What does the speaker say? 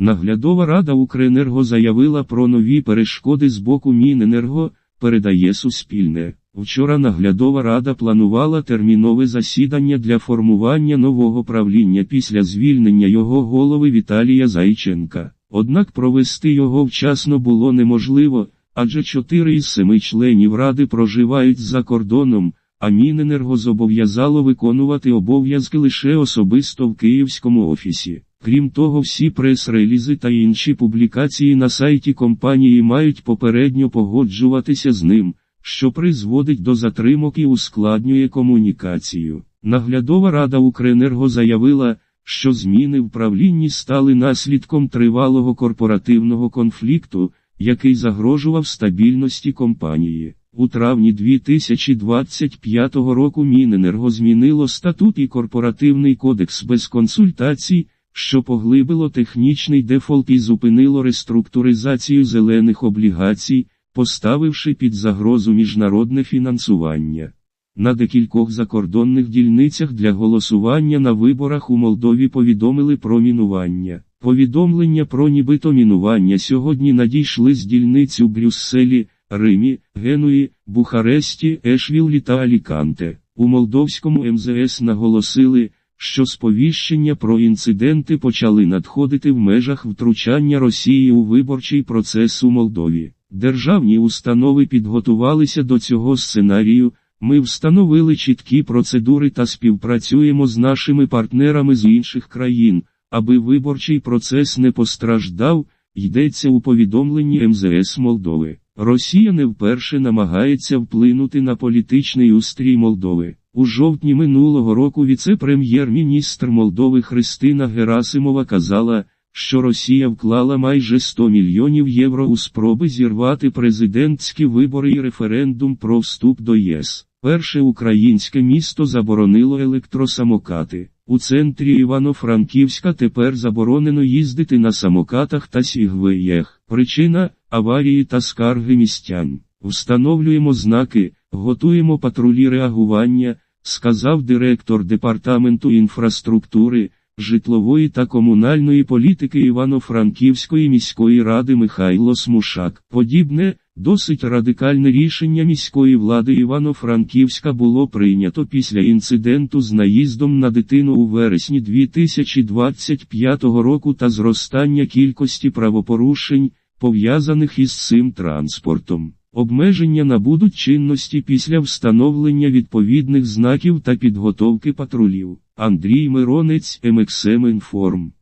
Наглядова рада Укренерго заявила про нові перешкоди з боку Міненерго, передає Суспільне. Вчора наглядова рада планувала термінове засідання для формування нового правління після звільнення його голови Віталія Зайченка. Однак провести його вчасно було неможливо, адже чотири із семи членів ради проживають за кордоном, а Міненерго зобов'язало виконувати обов'язки лише особисто в Київському офісі. Крім того, всі прес-релізи та інші публікації на сайті компанії мають попередньо погоджуватися з ним, що призводить до затримок і ускладнює комунікацію. Наглядова рада Укренерго заявила, що зміни в правлінні стали наслідком тривалого корпоративного конфлікту, який загрожував стабільності компанії. У травні 2025 року Міненерго змінило статут і корпоративний кодекс без консультацій, що поглибило технічний дефолт і зупинило реструктуризацію зелених облігацій, поставивши під загрозу міжнародне фінансування. На декількох закордонних дільницях для голосування на виборах у Молдові повідомили про мінування. Повідомлення про нібито мінування сьогодні надійшли з дільниць у Брюсселі, Римі, Генуї, Бухаресті, Ешвіллі та Аліканте. У Молдовському МЗС наголосили, що сповіщення про інциденти почали надходити в межах втручання Росії у виборчий процес у Молдові. Державні установи підготувалися до цього сценарію. Ми встановили чіткі процедури та співпрацюємо з нашими партнерами з інших країн, аби виборчий процес не постраждав, йдеться у повідомленні МЗС Молдови. Росія не вперше намагається вплинути на політичний устрій Молдови. У жовтні минулого року віце-прем'єр-міністр Молдови Христина Герасимова казала, що Росія вклала майже 100 мільйонів євро у спроби зірвати президентські вибори і референдум про вступ до ЄС. Перше українське місто заборонило електросамокати. У центрі Івано-Франківська тепер заборонено їздити на самокатах та сігвеях. Причина аварії та скарги містян. Встановлюємо знаки, готуємо патрулі реагування, сказав директор департаменту інфраструктури, житлової та комунальної політики Івано-Франківської міської ради Михайло Смушак. Подібне, досить радикальне рішення міської влади Івано-Франківська було прийнято після інциденту з наїздом на дитину у вересні 2025 року та зростання кількості правопорушень, пов'язаних із цим транспортом. Обмеження набудуть чинності після встановлення відповідних знаків та підготовки патрулів. Андрій Миронець МХМ Інформ